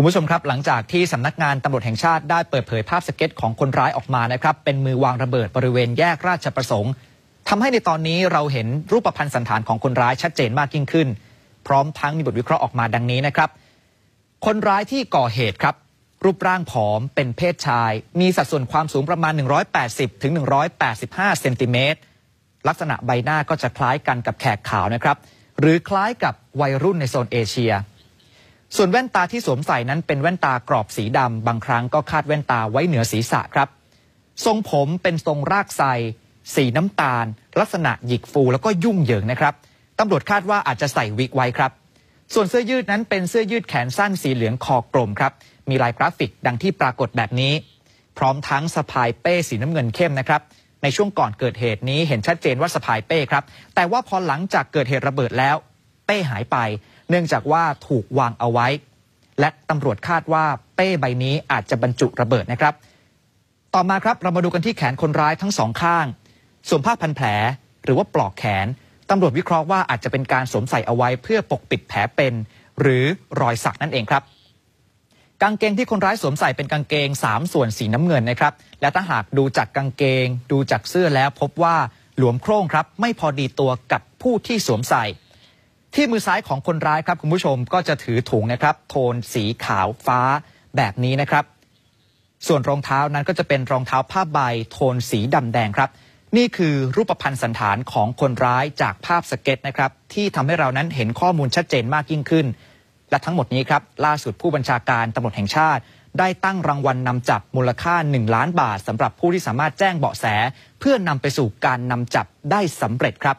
คุณผู้ชมครับหลังจากที่สำนักงานตำรวจแห่งชาติได้เปิดเผยภาพสเก็ตของคนร้ายออกมานะครับเป็นมือวางระเบิดบริเวณแยกราชประสงค์ทำให้ในตอนนี้เราเห็นรูปพันธ์สันฐานของคนร้ายชัดเจนมากยิ่งขึ้น พร้อมทั้งมีบทวิเคราะห์ออกมาดังนี้นะครับ คนร้ายที่ก่อเหตุครับ รูปร่างผอมเป็นเพศชาย มีสัดส่วนความสูงประมาณ 180ถึง185เซนติเมตรลักษณะใบหน้าก็จะคล้ายกันกับแขกขาวนะครับหรือคล้ายกับวัยรุ่นในโซนเอเชีย ส่วนแว่นตาที่สวมใส่นั้นเป็นแว่นตากรอบสีดำบางครั้งก็คาดแว่นตาไว้เหนือศีรษะครับ ทรงผมเป็นทรงรากไซสีน้ำตาล ลักษณะหยิกฟูแล้วก็ยุ่งเหยิงนะครับตำรวจคาดว่าอาจจะใส่วิกไว้ครับ ส่วนเสื้อยืดนั้นเป็นเสื้อยืดแขนสั้นสีเหลืองคอกลมครับ มีลายกราฟิกดังที่ปรากฏแบบนี้ พร้อมทั้งสะพายเป้สีน้ำเงินเข้มนะครับ ในช่วงก่อนเกิดเหตุนี้เห็นชัดเจนว่าสะพายเป้ครับ แต่ว่าพอหลังจากเกิดเหตุระเบิดแล้ว ป้หายไป เนื่องจากว่าถูกวางเอาไว้ และตำรวจคาดว่าเป้ใบนี้อาจจะบรรจุระเบิดนะครับ ต่อมาครับเรามาดูกันที่แขนคนร้ายทั้งสองข้างส่วนผ้าพันแผล หรือว่าปลอกแขนตำรวจวิเคราะห์ว่าอาจจะเป็นการสวมใส่เอาไว้ เพื่อปกปิดแผลเป็น หรือรอยสักนั่นเองครับกางเกงที่คนร้ายสวมใส่เป็นกางเกง 3 ส่วนสีน้ำเงินนะครับ และถ้าหากดูจากกางเกง ดูจากเสื้อแล้วพบว่าหลวมโคร่งครับ ไม่พอดีตัวกับผู้ที่สวมใส่ ที่มือซ้ายของคนร้ายครับคุณผู้ชมก็จะถือถุงนะครับ โทนสีขาวฟ้าแบบนี้นะครับ ส่วนรองเท้านั้นก็จะเป็นรองเท้าผ้าใบ โทนสีดำแดงครับ นี่คือรูปพันธ์สันฐานของคนร้ายจากภาพสเก็ตนะครับ ที่ทำให้เรานั้นเห็นข้อมูลชัดเจนมากยิ่งขึ้น และทั้งหมดนี้ครับล่าสุดผู้บัญชาการตำรวจแห่งชาติ ได้ตั้งรางวัลนนำจับมูลค่า 1 ล้านบาทสำหรับผู้ที่สามารถแจ้งเบาะแส เพื่อนำไปสู่การนำจับได้สำเร็จครับ